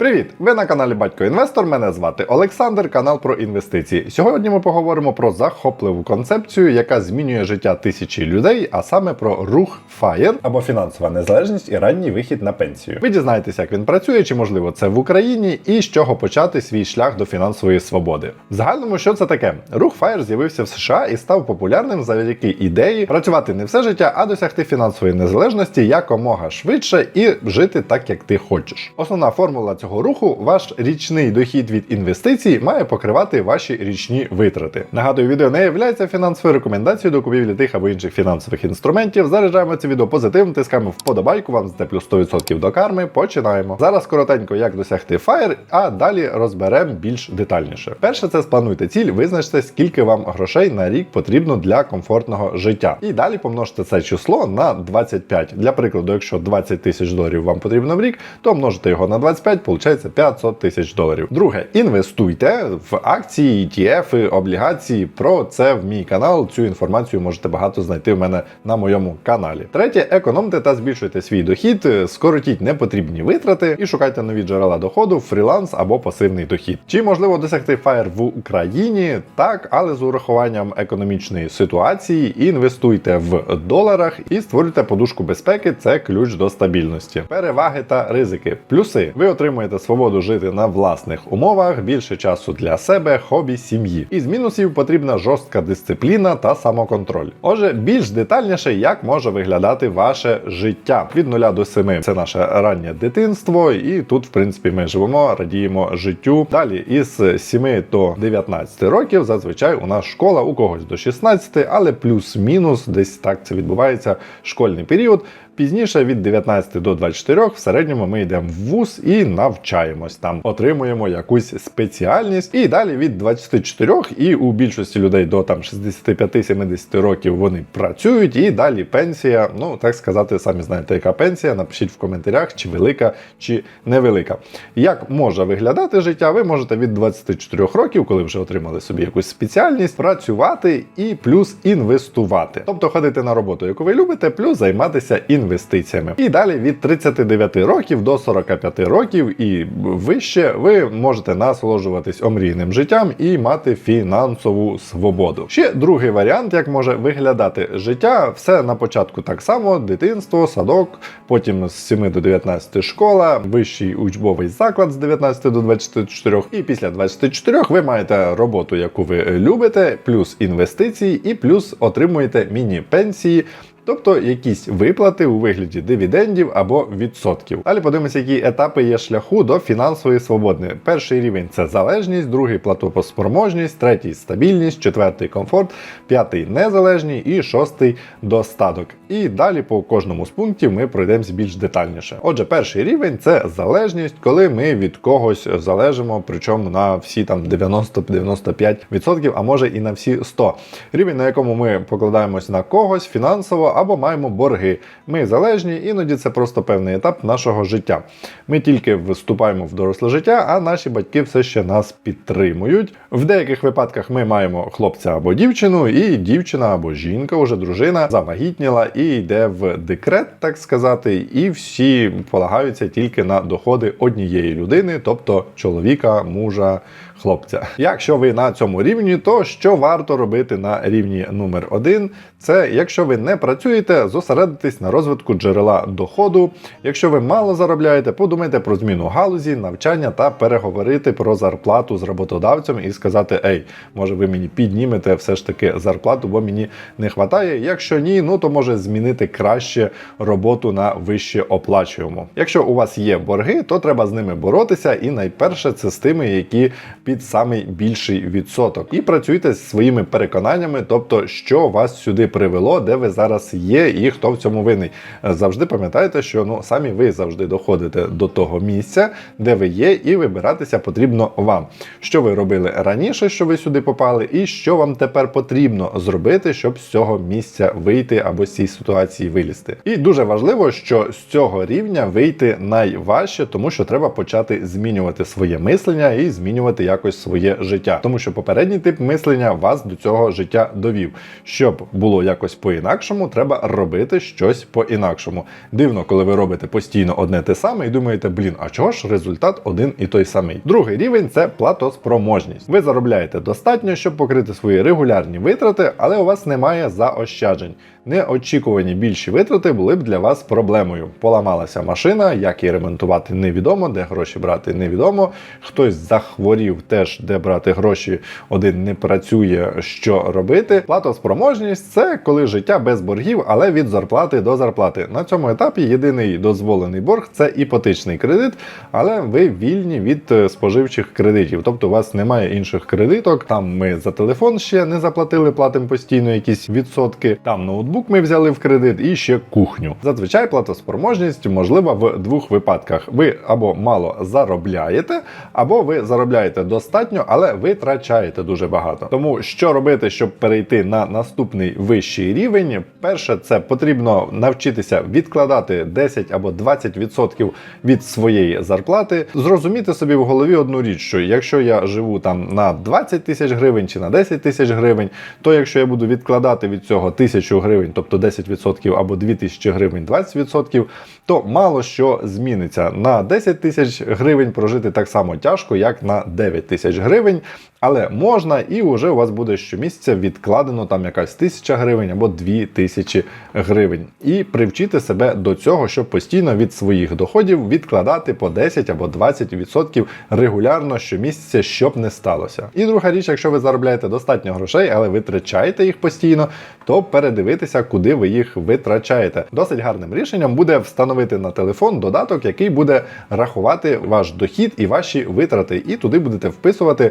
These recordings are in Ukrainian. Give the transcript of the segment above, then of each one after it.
Привіт! Ви на каналі Батько Інвестор. Мене звати Олександр, канал про інвестиції. Сьогодні ми поговоримо про захопливу концепцію, яка змінює життя тисячі людей, а саме про рух FIRE або фінансова незалежність і ранній вихід на пенсію. Ви дізнаєтесь, як він працює, чи можливо це в Україні, і з чого почати свій шлях до фінансової свободи. В загальному, що це таке? Рух FIRE з'явився в США і став популярним завдяки ідеї працювати не все життя, а досягти фінансової незалежності якомога швидше і жити так, як ти хочеш. Основна формула цього руху ваш річний дохід від інвестицій має покривати ваші річні витрати. Нагадую, відео не є фінансовою рекомендацією до купівлі тих або інших фінансових інструментів. Заряджаємо це відео позитивно, тискаємо вподобайку, вам зате плюс 100% до карми. Починаємо. Зараз коротенько, як досягти FIRE, а далі розберемо більш детальніше. Перше, це сплануйте ціль, визначте, скільки вам грошей на рік потрібно для комфортного життя. І далі помножте це число на 25. Для прикладу, якщо 20 тисяч доларів вам потрібно в рік, то множите його на 25, виходить 500 тисяч доларів. Друге, інвестуйте в акції, ETF, облігації. Про це в мій канал. Цю інформацію можете багато знайти в мене на моєму каналі. Третє, економте та збільшуйте свій дохід, скоротіть непотрібні витрати і шукайте нові джерела доходу, фріланс або пасивний дохід. Чи можливо досягти FIRE в Україні? Так, але з урахуванням економічної ситуації інвестуйте в доларах і створюйте подушку безпеки. Це ключ до стабільності. Переваги та ризики. Плюси. Ви отримуєте свободу жити на власних умовах, більше часу для себе, хобі, сім'ї. Із мінусів потрібна жорстка дисципліна та самоконтроль. Отже, більш детальніше, як може виглядати ваше життя від 0 до 7 Це наше раннє дитинство, і тут, в принципі, ми живемо, радіємо життю. Далі із 7 до 19 років зазвичай у нас школа, у когось до 16, але плюс-мінус, десь так це відбувається школьний період. Пізніше від 19 до 24 в середньому ми йдемо в вуз і навчаємось там, отримуємо якусь спеціальність. І далі від 24 і у більшості людей до там 65-70 років вони працюють. І далі пенсія. Ну так сказати, самі знаєте, яка пенсія. Напишіть в коментарях, чи велика, чи невелика. Як може виглядати життя? Ви можете від 24 років, коли вже отримали собі якусь спеціальність, працювати і плюс інвестувати. Тобто ходити на роботу, яку ви любите, плюс займатися інвестиціями інвестиціями. І далі від 39 років до 45 років і вище ви можете насолоджуватись омрійним життям і мати фінансову свободу. Ще другий варіант, як може виглядати життя, все на початку так само: дитинство, садок, потім з 7 до 19 школа, вищий учбовий заклад з 19 до 24, і після 24 ви маєте роботу, яку ви любите, плюс інвестиції, і плюс отримуєте міні-пенсії. Тобто якісь виплати у вигляді дивідендів або відсотків. Далі подивимося, які етапи є шляху до фінансової свободи. Перший рівень це залежність, другий платопоспроможність, третій стабільність, четвертий комфорт, п'ятий незалежність і шостий достаток. І далі по кожному з пунктів ми пройдемося більш детальніше. Отже, перший рівень це залежність, коли ми від когось залежимо, причому на всі там 90-95%, а може і на всі 100%. Рівень, на якому ми покладаємось на когось фінансово або маємо борги. Ми залежні, іноді це просто певний етап нашого життя. Ми тільки вступаємо в доросле життя, а наші батьки все ще нас підтримують. В деяких випадках ми маємо хлопця або дівчину, і дівчина або жінка, уже дружина, завагітніла і йде в декрет, так сказати, і всі полагаються тільки на доходи однієї людини, тобто чоловіка, мужа. Хлопця, якщо ви на цьому рівні, то що варто робити на рівні номер один? Це якщо ви не працюєте, зосередитись на розвитку джерела доходу. Якщо ви мало заробляєте, подумайте про зміну галузі, навчання та переговорити про зарплату з роботодавцем і сказати: Ей, може ви мені піднімете все ж таки зарплату, бо мені не вистачає. Якщо ні, ну то може змінити краще роботу на вище оплачуємо. Якщо у вас є борги, то треба з ними боротися, і найперше це з тими, які під самий більший відсоток. І працюйте з своїми переконаннями, тобто, що вас сюди привело, де ви зараз є, і хто в цьому винний. Завжди пам'ятайте, що ну самі ви завжди доходите до того місця, де ви є, і вибиратися потрібно вам. Що ви робили раніше, що ви сюди попали, і що вам тепер потрібно зробити, щоб з цього місця вийти або з цієї ситуації вилізти. І дуже важливо, що з цього рівня вийти найважче, тому що треба почати змінювати своє мислення і змінювати як якось своє життя, тому що попередній тип мислення вас до цього життя довів. Щоб було якось по-інакшому, треба робити щось по-інакшому. Дивно, коли ви робите постійно одне те саме і думаєте, блін, а чого ж результат один і той самий? Другий рівень це платоспроможність. Ви заробляєте достатньо, щоб покрити свої регулярні витрати, але у вас немає заощаджень. Неочікувані більші витрати були б для вас проблемою. Поламалася машина, як її ремонтувати невідомо, де гроші брати невідомо. Хтось захворів, теж де брати гроші, один не працює, що робити. Платоспроможність це коли життя без боргів, але від зарплати до зарплати. На цьому етапі єдиний дозволений борг це іпотечний кредит, але ви вільні від е, споживчих кредитів. Тобто у вас немає інших кредиток. Там ми за телефон ще не заплатили, платимо постійно якісь відсотки. Там ноутбук ми взяли в кредит і ще кухню. Зазвичай платоспроможність можлива в двох випадках: ви або мало заробляєте, або ви заробляєте достатньо, але витрачаєте дуже багато. Тому що робити, щоб перейти на наступний вищий рівень? Перше, це потрібно навчитися відкладати 10 або 20% від своєї зарплати, зрозуміти собі в голові одну річ, що якщо я живу там на 20 тисяч гривень чи на 10 тисяч гривень, то якщо я буду відкладати від цього тисячу гривень, тобто 10% або 2000 гривень 20%, то мало що зміниться. На 10 тисяч гривень прожити так само тяжко, як на 9 тисяч гривень. Але можна, і вже у вас буде щомісяця відкладено там якась тисяча гривень або дві тисячі гривень. І привчити себе до цього, щоб постійно від своїх доходів відкладати по 10 або 20% регулярно щомісяця, щоб не сталося. І друга річ, якщо ви заробляєте достатньо грошей, але витрачаєте їх постійно, то передивитися, куди ви їх витрачаєте. Досить гарним рішенням буде встановити на телефон додаток, який буде рахувати ваш дохід і ваші витрати, і туди будете вписувати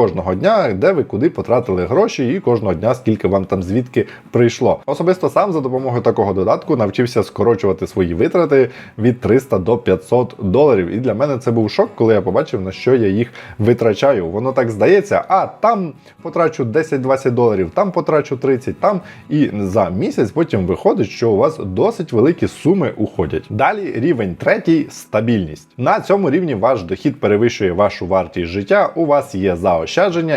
кожного дня, де ви куди потратили гроші, і кожного дня скільки вам там звідки прийшло. Особисто сам за допомогою такого додатку навчився скорочувати свої витрати від 300 до 500 доларів. І для мене це був шок, коли я побачив, на що я їх витрачаю. Воно так здається, а там потрачу 10-20 доларів, там потрачу 30, там і за місяць потім виходить, що у вас досить великі суми уходять. Далі рівень третій стабільність. На цьому рівні ваш дохід перевищує вашу вартість життя. У вас є заощадження,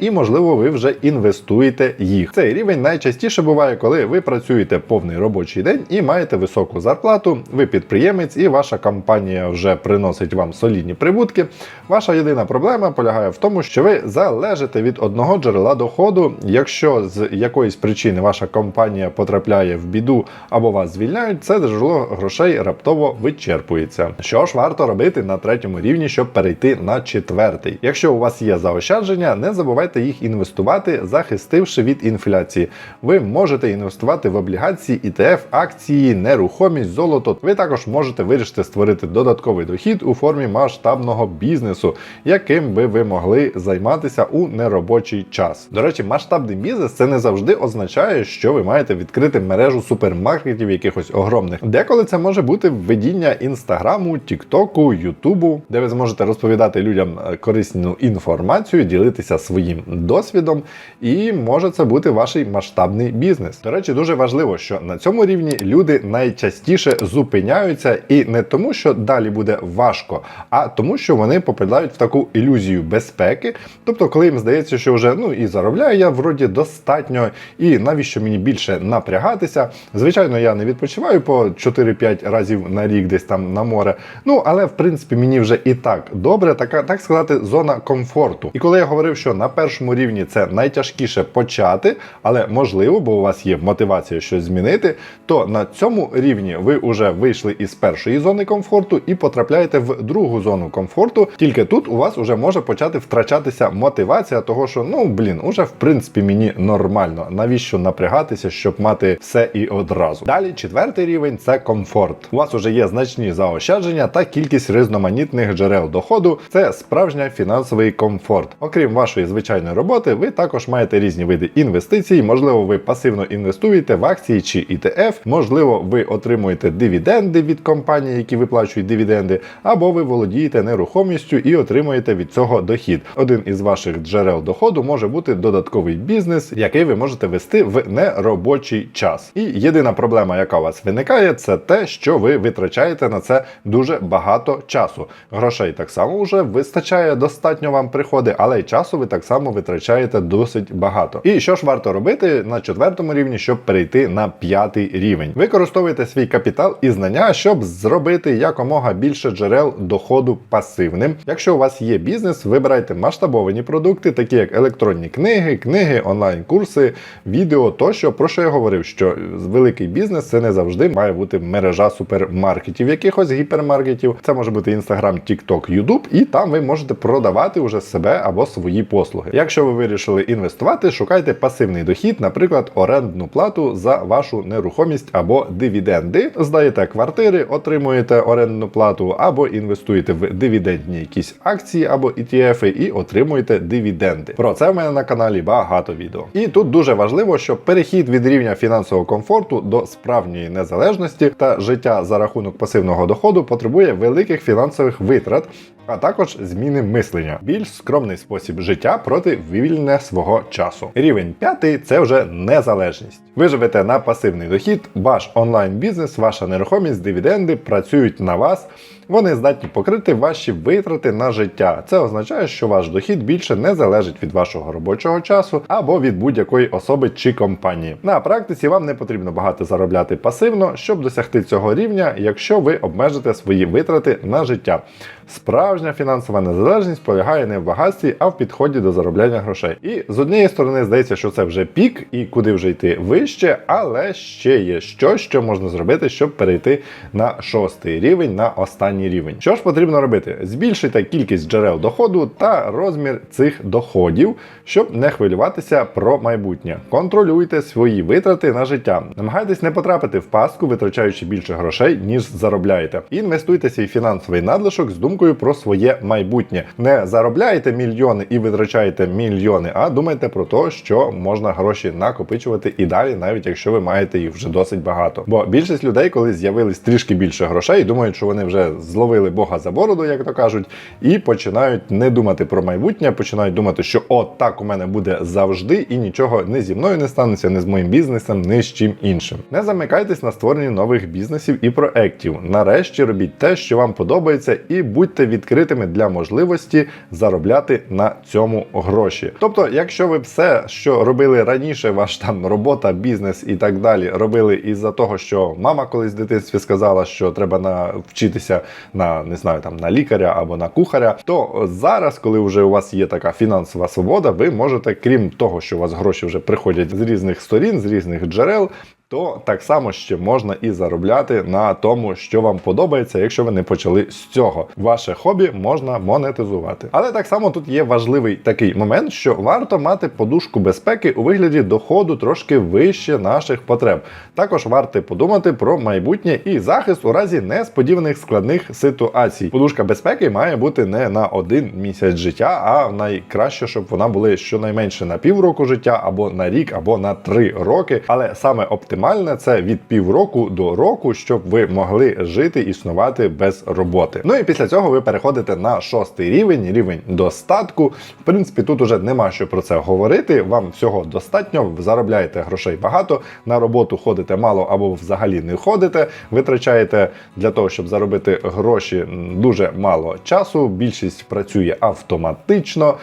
і можливо, ви вже інвестуєте їх. Цей рівень найчастіше буває, коли ви працюєте повний робочий день і маєте високу зарплату. Ви підприємець, і ваша компанія вже приносить вам солідні прибутки. Ваша єдина проблема полягає в тому, що ви залежите від одного джерела доходу. Якщо з якоїсь причини ваша компанія потрапляє в біду або вас звільняють, це джерело грошей раптово вичерпується. Що ж варто робити на третьому рівні, щоб перейти на четвертий? Якщо у вас є заощадження, не забувайте їх інвестувати, захистивши від інфляції. Ви можете інвестувати в облігації, ETF, акції, нерухомість, золото. Ви також можете вирішити створити додатковий дохід у формі масштабного бізнесу, яким би ви могли займатися у неробочий час. До речі, масштабний бізнес це не завжди означає, що ви маєте відкрити мережу супермаркетів якихось огромних. Деколи це може бути введіння інстаграму, тіктоку, ютубу, де ви зможете розповідати людям е, корисну інформацію, ділитися своїм досвідом, і може це бути ваш масштабний бізнес. До речі, дуже важливо, що на цьому рівні люди найчастіше зупиняються і не тому, що далі буде важко, а тому, що вони попадають в таку ілюзію безпеки. Тобто, коли їм здається, що вже ну і заробляю я вроді достатньо, і навіщо мені більше напрягатися. Звичайно, я не відпочиваю по 4-5 разів на рік десь там на море. Ну але в принципі мені вже і так добре, така так сказати, зона комфорту. І коли я говорив, що на першому рівні це найтяжкіше почати, але можливо, бо у вас є мотивація щось змінити, то на цьому рівні ви вже вийшли із першої зони комфорту і потрапляєте в другу зону комфорту. Тільки тут у вас вже може почати втрачатися мотивація, того що ну блін, уже в принципі мені нормально. Навіщо напрягатися, щоб мати все і одразу? Далі четвертий рівень це комфорт. У вас вже є значні заощадження та кількість різноманітних джерел доходу. Це справжній фінансовий комфорт. Окрім вашої звичайної роботи, ви також маєте різні види інвестицій. Можливо, ви пасивно інвестуєте в акції чи ETF, можливо, ви отримуєте дивіденди від компаній, які виплачують дивіденди, або ви володієте нерухомістю і отримуєте від цього дохід. Один із ваших джерел доходу може бути додатковий бізнес, який ви можете вести в неробочий час. І єдина проблема, яка у вас виникає, це те, що ви ви витрачаєте на це дуже багато часу. Грошей так само вже вистачає достатньо вам приходи, але й часу ви так само витрачаєте досить багато. І що ж варто робити на четвертому рівні, щоб перейти на п'ятий рівень? Використовуйте свій капітал і знання, щоб зробити якомога більше джерел доходу пасивним. Якщо у вас є бізнес, вибирайте масштабовані продукти, такі як електронні книги, книги, онлайн-курси, відео тощо. Про що я говорив, що великий бізнес це не завжди має бути мережа супермаркетів, якихось гіпермаркетів. Це може бути Instagram, TikTok, YouTube, і там ви можете продавати уже себе або свої послуги. Якщо ви вирішили інвестувати, шукайте пасивний дохід, наприклад, орендну плату за вашу нерухомість або дивіденди. Здаєте квартири, отримуєте орендну плату, або інвестуєте в дивідендні якісь акції або ETF і отримуєте дивіденди. Про це в мене на каналі багато відео. І тут дуже важливо, що перехід від рівня фінансового комфорту до справжньої незалежності та життя за рахунок пасивного доходу потребує великих фінансових витрат, а також зміни мислення, більш скромний спосіб життя проти вивільнення свого часу. Рівень п'ятий це вже незалежність. Ви живете на пасивний дохід, ваш онлайн-бізнес, ваша нерухомість, дивіденди працюють на вас. Вони здатні покрити ваші витрати на життя. Це означає, що ваш дохід більше не залежить від вашого робочого часу або від будь-якої особи чи компанії. На практиці вам не потрібно багато заробляти пасивно, щоб досягти цього рівня, якщо ви обмежите свої витрати на життя. Справжня фінансова незалежність полягає не в багатстві, а в підході до заробляння грошей. І з однієї сторони здається, що це вже пік, і куди вже йти вище, але ще є щось, що можна зробити, щоб перейти на шостий рівень, на останній рівень. Що ж потрібно робити? Збільшити кількість джерел доходу та розмір цих доходів, щоб не хвилюватися про майбутнє. Контролюйте свої витрати на життя. Намагайтесь не потрапити в пастку, витрачаючи більше грошей, ніж заробляєте. Інвестуйте свій фінансовий надлишок з думкою про своє майбутнє. Не заробляєте мільйони і витрачаєте мільйони, а думайте про те, що можна гроші накопичувати і далі, навіть якщо ви маєте їх вже досить багато. Бо більшість людей, коли з'явились трішки більше грошей, думають, що вони вже зловили Бога за бороду, як то кажуть, і починають не думати про майбутнє, починають думати, що от так у мене буде завжди, і нічого не зі мною не станеться, не з моїм бізнесом, не з чим іншим. Не замикайтесь на створенні нових бізнесів і проектів. Нарешті робіть те, що вам подобається, і будьте відкритими для можливості заробляти на цьому гроші. Тобто, якщо ви все, що робили раніше, ваш там робота, бізнес і так далі, робили із-за того, що мама колись в дитинстві сказала, що треба навчитися на не знаю там на лікаря або на кухаря, то зараз, коли вже у вас є така фінансова свобода, ви можете, крім того, що у вас гроші вже приходять з різних сторін, з різних джерел. То так само ще можна і заробляти на тому, що вам подобається, якщо ви не почали з цього. Ваше хобі можна монетизувати. Але так само тут є важливий такий момент, що варто мати подушку безпеки у вигляді доходу трошки вище наших потреб. Також варто подумати про майбутнє і захист у разі несподіваних складних ситуацій. Подушка безпеки має бути не на один місяць життя, а найкраще, щоб вона була щонайменше на півроку життя, або на рік, або на три роки. Але саме оптимальне це від півроку до року, щоб ви могли жити існувати без роботи. Ну і після цього ви переходите на шостий рівень, рівень достатку. В принципі, тут уже нема що про це говорити. Вам всього достатньо, заробляєте грошей багато, на роботу ходите мало або взагалі не ходите. Витрачаєте для того, щоб заробити гроші дуже мало часу. Більшість працює автоматично.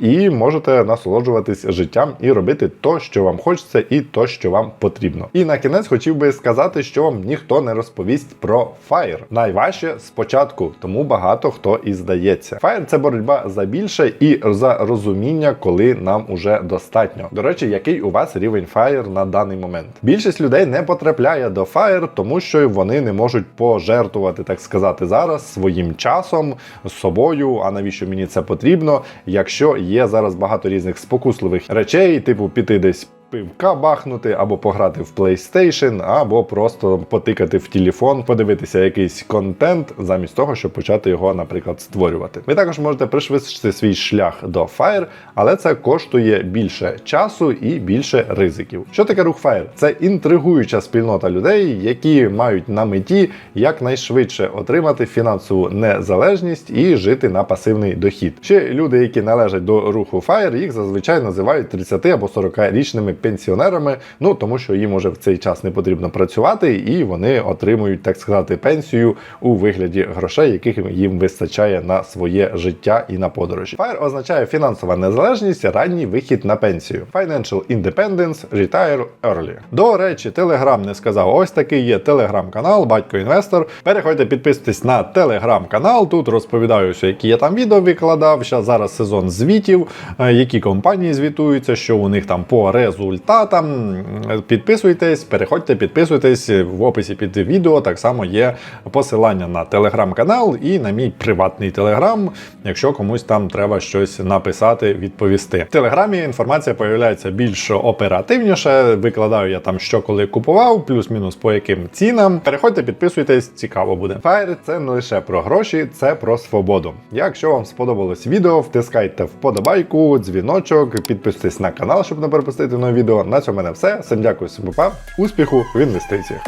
І можете насолоджуватись життям і робити то, що вам хочеться, і то, що вам потрібно. І на кінець хотів би сказати, що вам ніхто не розповість про Fire. Найважче спочатку, тому багато хто і здається. Fire – це боротьба за більше і за розуміння, коли нам уже достатньо. До речі, який у вас рівень Fire на даний момент? Більшість людей не потрапляє до Fire, тому що вони не можуть пожертвувати, так сказати, зараз своїм часом, собою. А навіщо мені це потрібно, якщо є зараз багато різних спокусливих речей, типу піти десь. Пивка бахнути, або пограти в PlayStation, або просто потикати в телефон, подивитися якийсь контент, замість того, щоб почати його, наприклад, створювати. Ви також можете пришвидшити свій шлях до Fire, але це коштує більше часу і більше ризиків. Що таке рух Fire? Це інтригуюча спільнота людей, які мають на меті якнайшвидше отримати фінансову незалежність і жити на пасивний дохід. Ще люди, які належать до руху Fire, їх зазвичай називають 30 або 40-річними пенсіонерами. Ну тому що їм уже в цей час не потрібно працювати, і вони отримують, так сказати, пенсію у вигляді грошей, яких їм вистачає на своє життя і на подорожі. FIRE означає фінансова незалежність, ранній вихід на пенсію. Financial Independence Retire Early. До речі, Telegram не сказав. Ось такий є телеграм-канал, батько інвестор. Переходьте, підписуйтесь на телеграм-канал. Тут розповідаю, що які я там відео викладав. Ще зараз сезон звітів, е, які компанії звітуються, що у них там по результатам. Підписуйтесь, переходьте, підписуйтесь в описі під відео. Так само є посилання на телеграм-канал і на мій приватний телеграм, якщо комусь там треба щось написати, відповісти. В телеграмі інформація появляється більш оперативніше. Викладаю я там, що коли купував, плюс-мінус по яким цінам. Переходьте, підписуйтесь, цікаво буде. Фаєр це не лише про гроші, це про свободу. Якщо вам сподобалось відео, втискайте вподобайку, дзвіночок, підписуйтесь на канал, щоб не пропустити нові відео. На цьому мене все. Всім дякую, всім попав. Успіху в інвестиціях.